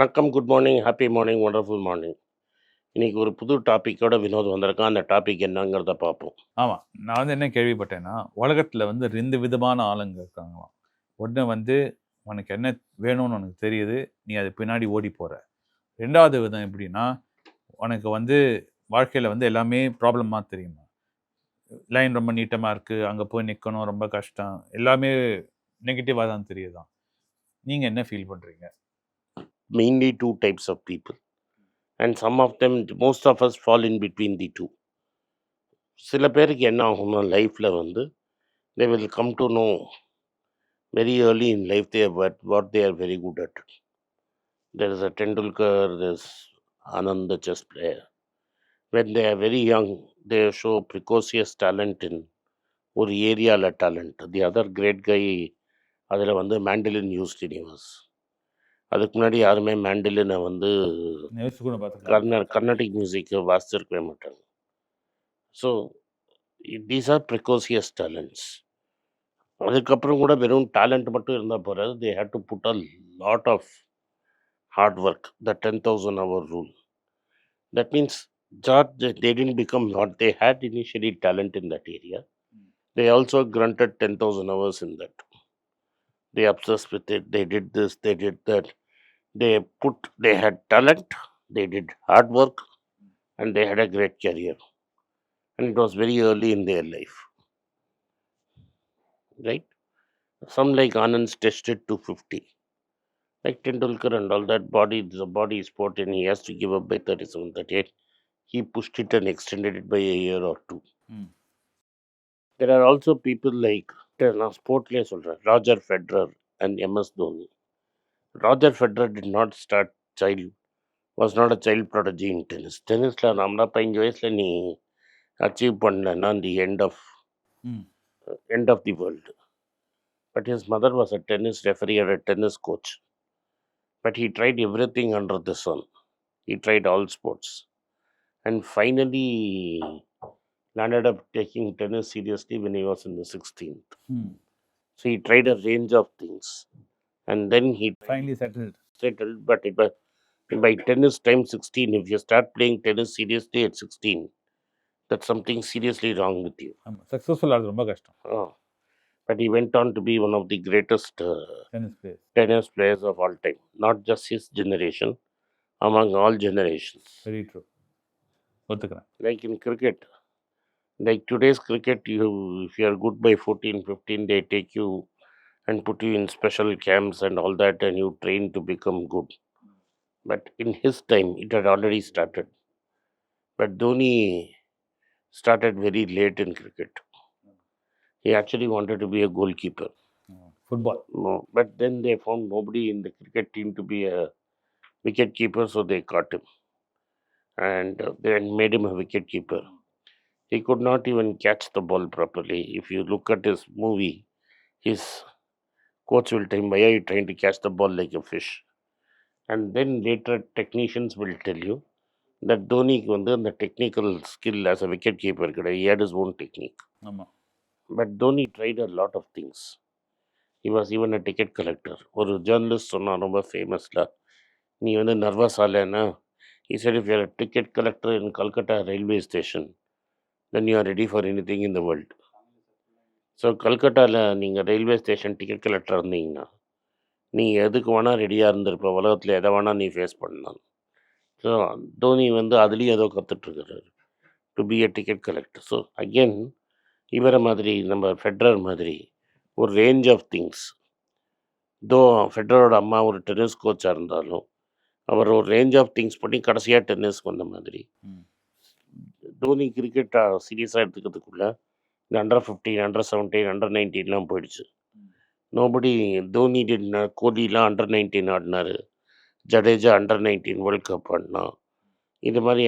வணக்கம் good morning happy morning wonderful morning இன்னைக்கு ஒரு புது டாப்பிக்கோட வினோத் வந்திருக்கான். அந்த டாபிக் என்னங்கிறத பார்ப்போம். ஆமாம் நான் வந்து என்ன கேள்விப்பட்டேன்னா உலகத்தில் வந்து ரெண்டு விதமான ஆளுங்க இருக்காங்களாம். ஒன்று வந்து உனக்கு என்ன வேணும்னு உனக்கு தெரியுது நீ அது பின்னாடி ஓடி போகிற ரெண்டாவது விதம் எப்படின்னா உனக்கு வந்து வாழ்க்கையில் வந்து எல்லாமே ப்ராப்ளமாக தெரியுமா? லைன் ரொம்ப நீட்டமாக இருக்குது அங்கே போய் நிற்கணும் ரொம்ப கஷ்டம் எல்லாமே நெகட்டிவாக தான் தெரியுதான் நீங்கள் என்ன ஃபீல் பண்ணுறீங்க mainly two types of people and some of them most of us fall in between the two சில பேருக்கு என்ன ஆகும்னா லைஃப்பில் வந்து they will come to know very early in life they but what they are very good at there is a Tendulkar this Anand chess player when they are very young they show precocious talent in ஒரு ஏரியாவில் talent the other great guy அதில் வந்து mandolin use universe அதுக்கு முன்னாடி யாருமே மேண்டலினை வந்து கர்நா கர்நாடிக் மியூசிக்கு வாசிச்சிருக்கவே மாட்டாங்க. So these are precocious talents அதுக்கப்புறம் கூட வெறும் டேலண்ட் மட்டும் இருந்தால் போகிறது they had to put a lot of hard work the ten thousand hour rule that means jot they tend become not they had initially talent in that area they also grunted 10,000 hours in that. They obsessed with it. They did this, they did that. They put, they had talent, they did hard work, and they had a great career. And it was very early in their life. Right? Some like Anand's tested to 50. Like Tendulkar and all that body, the body sport, and he has to give up by 37, 38. He pushed it and extended it by a year or two. ம் There are also people like நான் ஸ்போர்ட்லேயே சொல்கிறேன் Roger Federer and MS Dhoni Roger Federer did not start child was not a child prodigy in tennis டென்னிஸில் நம்மளா பதினஞ்சு வயசில் நீ achieve பண்ணலன்னா the end of hmm end of the world. But his mother was a tennis referee or a tennis coach. But he tried everything under the sun. He tried all sports. And finally landed up taking tennis seriously when he was in the 16th. ம் So he tried a range of things. And then he finally settled. Settled, but it was by tennis time 16. If you start playing tennis seriously at 16, that's something seriously wrong with you. Successful oh. But he went on to be one of the greatest uh, tennis, players. tennis players of all time, not just his generation, among all generations. Very true. Like in cricket, like today's cricket, you if you are good by 14, 15, they take you and put you in special camps and all that, and you train to become good. But in his time, it had already started. But Dhoni started very late in cricket. He actually wanted to be a goalkeeper. Football. No, but then they found nobody in the cricket team to be a wicket keeper, so they caught him and uh, then made him a wicket keeper. He could not even catch the ball properly. If you look at his movie, his coach will tell him, Why are you trying to catch the ball like a fish? And then later, technicians will tell you that Dhoni வந்து அந்த technical skill as a wicket keeper கிடையாது he had his own technique. ஆமாம் But Dhoni tried a lot of things. He was even a ticket collector. ஒரு journalist சொன்னான் ரொம்ப ஃபேமஸில் நீ வந்து nervous ஆகலைன்னா he said if you're a ticket collector in Calcutta railway station then you are ready for anything in the world. ஸோ கல்கட்டாவில் நீங்கள் railway station ticket collector இருந்தீங்கன்னா நீ எதுக்கு வேணால் ரெடியாக இருந்திருப்ப உலகத்தில் எதை வேணால் நீ ஃபேஸ் பண்ணலாம். ஸோ தோனி வந்து அதுலேயும் ஏதோ கற்றுட்ருக்காரு to be a ticket collector so again இவரை மாதிரி நம்ம ஃபெட்ரர் மாதிரி ஒரு ரேஞ்ச் ஆஃப் திங்ஸ் தோ ஃபெட்ரரோட அம்மா ஒரு டென்னிஸ் கோச்சாக இருந்தாலும் அவர் ஒரு ரேஞ்ச் ஆஃப் திங்ஸ் பண்ணி கடைசியாக டென்னிஸ்க்கு வந்த மாதிரி. தோனி கிரிக்கெட் சீரியஸாக எடுத்துக்கிறதுக்குள்ள இந்த under fifteen under seventeen under நைன்டீன்லாம் போயிடுச்சு. நோபடி தோனி கோலிலாம் under nineteen ஆடினாரு. Jadeja under nineteen world cup ஆடினான் இது மாதிரி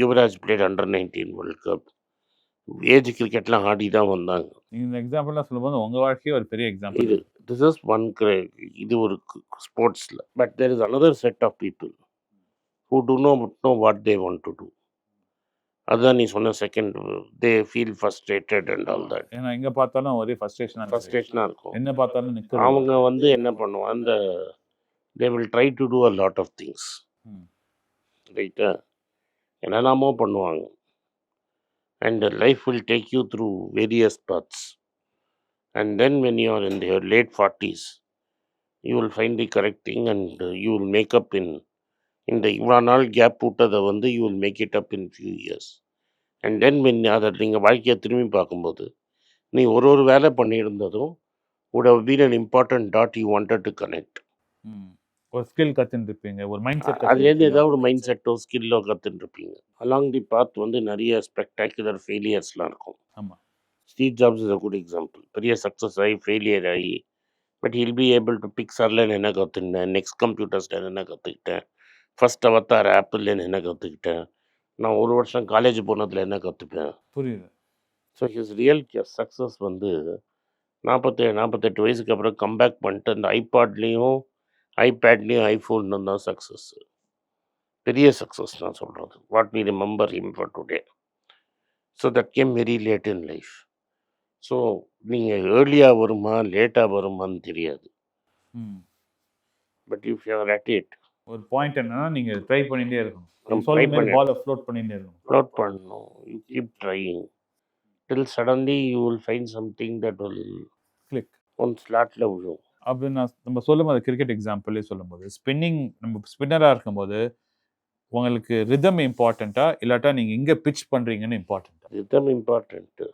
Yuvraj played under nineteen world cup age கிரிக்கெட்லாம் ஆடி தான் வந்தாங்க. இந்த எக்ஸாம்பிள்லாம் சொல்லும்போது உங்கள் வாழ்க்கையே ஒரு பெரிய எக்ஸாம்பிள் இது திஸ் இஸ் ஒன் இது ஒரு ஸ்போர்ட்ஸில் but there is another set of people who do no know what they want to do அதுதான் நீ சொன்ன second they feel frustrated and all that ஏன்னா எங்கே பார்த்தாலும் ஒரே ஃபஸ்ட்ரேஷனாக ஃபஸ்ட்ரேஷனாக இருக்கும். என்ன பார்த்தாலும் நிற்கிறது அவங்க வந்து என்ன பண்ணுவான் அந்த they will try to do a lot of things. ரைட்டா என்னெல்லாமோ பண்ணுவாங்க. And life will take you through various paths and then when you are in your late forties you will find the correct thing and you will make up in இந்த இவ்வளோ நாள் gap விட்டதை வந்து you will make it up in few years and then when அதை நீங்கள் வாழ்க்கையை திரும்பி பார்க்கும்போது நீ ஒரு ஒரு வேலை பண்ணியிருந்ததும் have been an important dot you wanted to connect. ம். ஒரு ஸ்கில் கத்துன்னு இருப்பீங்க ஒரு மைண்ட் செட் அதுலேருந்து ஏதாவது ஒரு மைண்ட் செட்டோ ஸ்கில்லோ கற்றுட்டு இருப்பீங்க அலாங் தி பாத் வந்து நிறைய ஸ்பெக்டாக்குலர் ஃபெயிலியர்ஸ்லாம் இருக்கும் ஆமா. Steve Jobs is a good example பெரிய சக்ஸஸ் ஆகி ஃபெயிலியர் ஆகி but he'll be able to பிக்சரில் என்ன கற்றுக்கிட்டேன் நெக்ஸ்ட் கம்ப்யூட்டர்ஸில் என்ன கற்றுக்கிட்டேன் ஃபர்ஸ்ட் அவத்தார் ஆப்பிளில் என்ன கற்றுக்கிட்டேன் நான் ஒரு வருஷம் காலேஜ் போனதில் என்ன கற்றுப்பேன் புரியுது. ஸோ ஹிஸ் ரியல் சக்ஸஸ் வந்து நாற்பத்தேழு நாற்பத்தெட்டு வயசுக்கு அப்புறம் கம்பேக் பண்ணிட்டு அந்த ஐபாட்லேயும் ஐபேட்லேயும் ஐஃபோன்லும் தான் சக்ஸஸ் பெரிய சக்ஸஸ் நான் சொல்கிறது what we remember him for today so that came very late in life so நீங்கள் ஏர்லியாக வருமா லேட்டாக வருமான்னு தெரியாது. But if you're at it ஒரு பாயிண்ட் என்னன்னா நீங்க ட்ரை பண்ணிட்டே இருக்கணும். மாதிரி பண்ணி- பாலை ஃப்ளோட் பண்ணிட்டே இருக்கணும். ஃப்ளோட் பண்ணணும். You keep trying till suddenly you will find something that will click one ஸ்லாட்டில் விழும். அப்படி நான் நம்ம சொல்லும்போது கிரிக்கெட் எக்ஸாம்பிளே சொல்லும்போது ஸ்பின்னிங் நம்ம ஸ்பின்னராக இருக்கும்போது உங்களுக்கு ரிதம் இம்பார்ட்டண்ட்டா இல்லாட்டா நீங்க எங்க பிச் பண்றீங்கன்னு இம்பார்ட்டண்ட்டா rhythm important.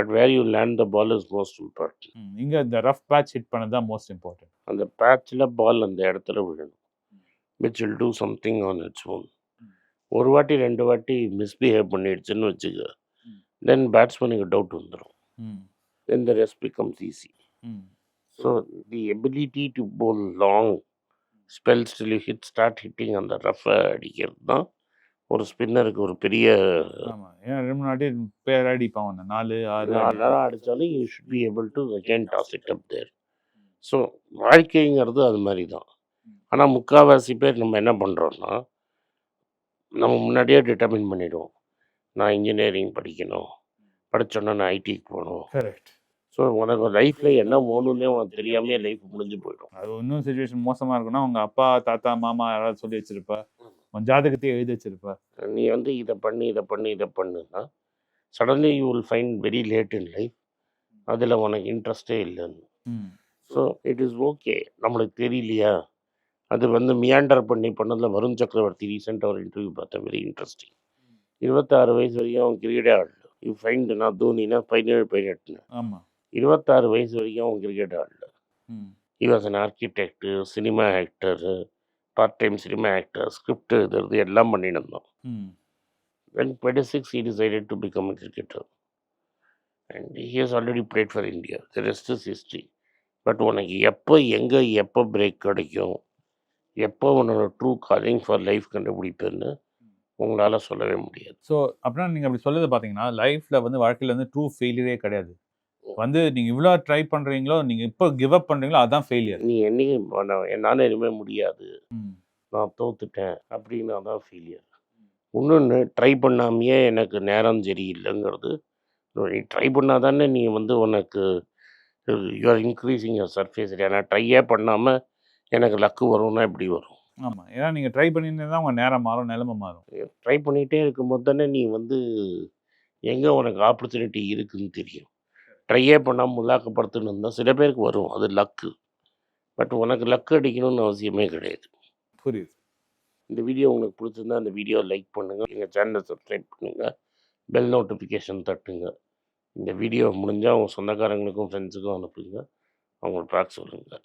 But where you land the ball is most important. இங்க இந்த ரஃப் பேட்ச் ஹிட் பண்ணது தான் மோஸ்ட் இம்பார்ட்டன்ட் அந்த பேட்சில் பால் அந்த இடத்துல விழணும். Which will do something on its own. ஒரு வாட்டி ரெண்டு வாட்டி மிஸ்பிஹேவ் பண்ணிடுச்சுன்னு வச்சுக்க தென் பேட்ஸ்மேனுக்கு டவுட் வந்துடும் then the rest becomes easy so the ability to bowl long spells till it start hitting அந்த ரஃபை அடிக்கிறது தான் ஒரு ஸ்பின்னருக்கு ஒரு பெரிய முன்னாடி பேர் அடிப்பான் அந்த நாலு ஆறு அதெல்லாம் அடித்தாலும் you should be able to again toss it up there so வாழ்க்கைங்கிறது அது மாதிரி தான். ஆனால் முக்கால்வாசி பேர் நம்ம என்ன பண்ணுறோன்னா நம்ம முன்னாடியே டிட்டர்மின் பண்ணிடுவோம். நான் இன்ஜினியரிங் படிக்கணும். படித்தோன்னா நான் ஐடிக்கு போகணும். கரெக்ட் ஸோ உனக்கு லைஃப்பில் என்ன போகணுன்னே உனக்கு தெரியாமே லைஃப் முடிஞ்சு போயிடும். அது இன்னும் சுச்சுவேஷன் மோசமா இருக்குன்னா உங்க அப்பா தாத்தா மாமா யாராவது சொல்லி வச்சிருப்பா. உன் ஜாதகத்தையே எழுதி வச்சிருப்பா. நீ வந்து இதை பண்ணி இதை பண்ணி இதை பண்ணுன்னா suddenly you will find very late in life அதில் உனக்கு இன்ட்ரெஸ்டே இல்லைன்னு. ஸோ இட் இஸ் ஓகே நம்மளுக்கு தெரியலையா? அது வந்து மியாண்டர் பண்ணி பண்ணதில் வருண் சக்கரவர்த்தி ரீசெண்டாக ஒரு இன்டர்வியூ பார்த்தேன். வெரி இன்ட்ரெஸ்டிங் இருபத்தாறு வயசு வரைக்கும் அவன் கிரிக்கெட்டே ஆடல. யூ ஃபைண்ட் நான் தோனினா பதினேழு பதினெட்டுன்னு ஆமா. இருபத்தாறு வயசு வரைக்கும் அவன் கிரிக்கெட் ஆடல. he was an architect cinema actor part time cinema actor script எழுதுறது எல்லாம் பண்ணிட்டு இருந்தோம். ம். when 26 he decided to become a cricketer. And he has already played for india. The rest is history. But உனக்கு எப்போ எங்கே எப்போ பிரேக் கிடைக்கும்? எப்போ உன்னோட ட்ரூ காலிங் ஃபார் லைஃப் கண்டுபிடிப்பேன்னு உங்களால் சொல்லவே முடியாது. ஸோ அப்படின்னா நீங்கள் அப்படி சொல்லுறது பார்த்தீங்கன்னா லைஃப்பில் வந்து வாழ்க்கையில் வந்து ட்ரூ ஃபெயிலியரே கிடையாது. வந்து நீங்கள் இவ்வளோ ட்ரை பண்ணுறீங்களோ நீங்கள் இப்போ கிவ் அப் பண்ணுறீங்களோ அதான் ஃபெயிலியர் நீ நான் என்னால் இனிமேல் முடியாது. நான் தோத்துட்டேன் அப்படின்னா தான் ஃபெயிலியர் இன்னொன்று ட்ரை பண்ணாமையே எனக்கு நேரம் சரியில்லைங்கிறது. நீ ட்ரை பண்ணால் தானே நீ வந்து உனக்கு யூஆர் இன்க்ரீஸிங் யுவர் சர்ஃபேஸ் நான் ட்ரையே பண்ணாமல் எனக்கு லக்கு வரும்னா எப்படி வரும். ஆமாம் ஏன்னா நீங்கள் ட்ரை பண்ணியிருந்தா தான் உங்கள் நேரம் மாறும் நிலைமை மாறும். ட்ரை பண்ணிகிட்டே இருக்கும்போது தானே நீ வந்து எங்கே உனக்கு ஆப்பர்ச்சுனிட்டி இருக்குன்னு தெரியும். ட்ரையே பண்ணாமல் முல்லாக்கப்படுத்துன்னு இருந்தால் சில பேருக்கு வரும். அது லக்கு பட் உனக்கு லக்கு அடிக்கணும்னு அவசியமே கிடையாது. புரியுது. இந்த வீடியோ உங்களுக்கு பிடிச்சிருந்தா இந்த வீடியோ லைக் பண்ணுங்கள் எங்கள் சேனலை சப்ஸ்கிரைப் பண்ணுங்கள் பெல் நோட்டிஃபிகேஷன் தட்டுங்க. இந்த வீடியோ முடிஞ்சால் உங்கள் சொந்தக்காரங்களுக்கும் ஃப்ரெண்ட்ஸுக்கும் அனுப்புங்க. அவங்களை பார்க்க சொல்லுங்கள்